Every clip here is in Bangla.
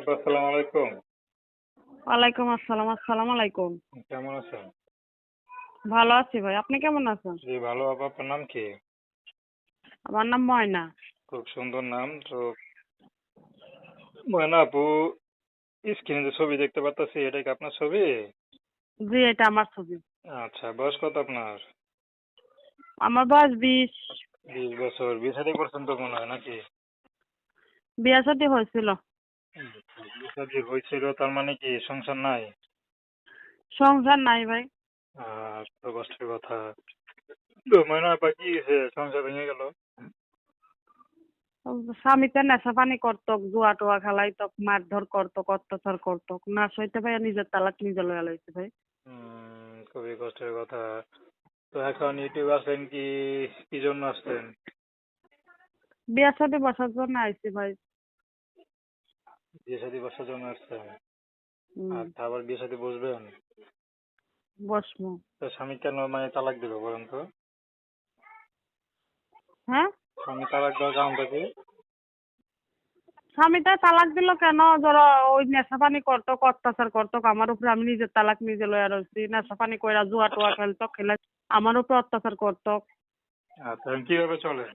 আপু, আসসালামু আলাইকুম। ওয়ালাইকুম আসসালাম আসসালামু আলাইকুম। কেমন আছেন? ভালো আছি ভাই আপনি কেমন আছেন? জি ভালো। আপু আপনার নাম কি? আমার নাম ময়না। খুব সুন্দর নাম। তো ময়না আপু স্ক্রিনে যে ছবি দেখতে পাচ্ছি এটা কি আপনার ছবি? জি এটা আমার ছবি। আচ্ছা বয়স কত আপনার? আমার বয়স বিশ। বিশ বছর। বিয়ে শাদী করছেন তো মনে হয় নাকি? বিয়ে সাথে হয়েছিল। শাদী হয়েছিল তার মানে কি সংসার নাই? সংসার নাই ভাই। তো কষ্টের কথা। তো ময়না আপা কি হয়েছে সংসার ভেঙে গেল। স্বামীতে নেশা পানি করতো জুয়া টুয়া খেলাইতো মারধর করতো অত্যাচার করতো না সইতে ভাই নিজের তালাক নিজে লয়া লইছে ভাই। খুবই কষ্টের কথা। তো এখন ইউটিউব আসলেন কি কি জন্য আসছেন বিয়ে সাথে বসার জন্য আইছি ভাই। বিয়ে শাদী বসার জন্য হুম, আচ্ছা আবার বিয়ে শাদী বসমু তো স্বামী কেন মানে তালাক দিল বলেন তো? হ্যাঁ? স্বামী তালাক দেওয়ার কারণটা কি? স্বামীটা তালাক দিল কেন? ধরো ওই করতো অত্যাচার করতো আমার উপরে আমি নিজের তালাক নিজে লয়া রয়েছি নেশা পানি কইরা জুয়া টুয়া খেলতো খেলে আমার উপরে অত্যাচার করতো। আচ্ছা এখন কীভাবে চলেন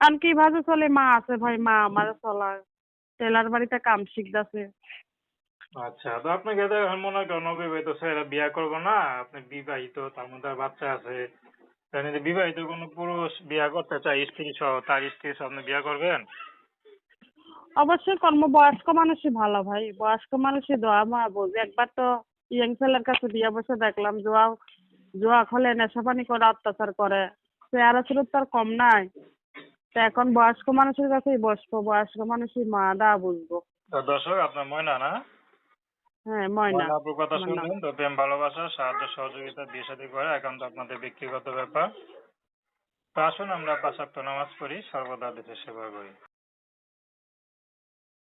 আর কীভাবে চলে? মা আছে ভাই মা আমার চলায়। টেলার বাড়িতে কাম শিখতেছে। আচ্ছা তো তো এখন মনে করেন অবিবাহিত ছেলেরা বিয়ে করব না আপনি বিবাহিত তার মধ্যে বাচ্চা আছে। তাহলে যদি বিবাহিত কোনো পুরুষ বিয়ে করতে চায় স্ত্রী সহ তার স্ত্রী সহ আপনি বিয়ে করবেন? অবশ্যই কর্ম বয়স্ক মানুষই ভালো ভাই বয়স্ক মানুষই দোয়া মা বোঝে একবার তো ইয়াং ছেলের কাছে বিয়ে বসে দেখলাম জোয়া জোয়া খোলে নেশা পানি করে অত্যাচার করে। চেহারা ছিল তার কম নাই। তো এখন বয়স্ক মানুষের কাছেই বসবো বয়স্ক মানুষই মা দা বুঝব দর্শক আপনার ময়না না? হ্যাঁ ময়না। আপুর কথা শুনলেন তো প্রেম ভালোবাসা সাহায্য সহযোগিতা বিয়ে শাদী করে তো আপনাদের ব্যক্তিগত ব্যাপার। তো আসুন আমরা পাঁচ ওয়াক্ত নামাজ পড়ি সর্বদা দেশের সেবা করি।